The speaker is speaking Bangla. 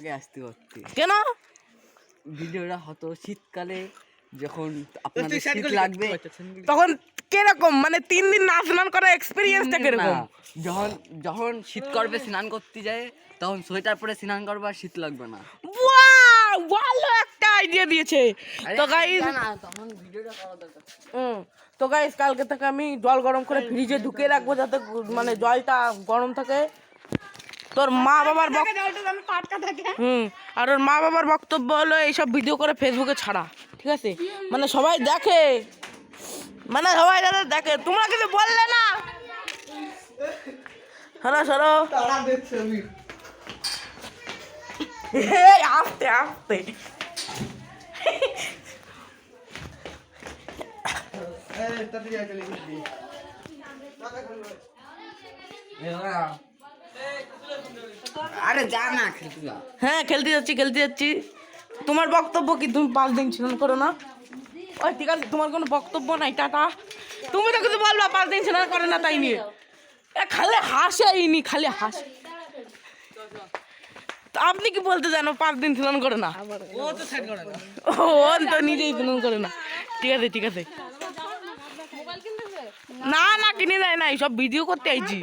আগে আসতে পারতে কেন? ভিডিওটা হতো শীতকালে যখন আপনাদের শীত লাগবে। তখন কীরকম? মানে তিন দিন না স্নান করার এক্সপিরিয়েন্সটা কীরকম? যখন যখন শীত করবে স্নান করতে যায় তখন সোয়েটার পরে স্নান করবে আর শীত লাগবে না। ভালো একটা আইডিয়া দিয়েছে। তো গাইস না, না, তখন ভিডিওটা করা দরকার। হুম তো গাইস কালকে থেকে আমি জল গরম করে ফ্রিজে ঢুকিয়ে রাখব যাতে মানে জলটা গরম থাকে। তোর মা বাবার হুম আর ওর মা বাবার বক্তব্য হলো এইসব ভিডিও করে ফেসবুকে ছাড়া ঠিক আছে? মানে সবাই দেখে। মানে সবাই যারা দেখে তোমরা কিছু বললে না? হ্যালো সরো এই আস্তে আস্তে। আরে যা না খেলতে হ্যাঁ খেলতে যাচ্ছি খেলতে যাচ্ছি। তোমার বক্তব্য কি? তুমি পাঁচ দিন স্নান করো না? ওই ঠিক আছে তোমার কোনো বক্তব্য নাই টাটা। তুমি তো কিছু বলবা পাঁচ দিন স্নান করে না তাই নিয়ে। এ খালি হাসেইনি খালি হাস। তো আপনি কি বলতে জানো পাঁচ দিন স্নান করে না? ও তো নিজেই স্নান করে না। ঠিক আছে ঠিক আছে। না না কিনে দেয় নাই সব ভিডিও করতে আইছি।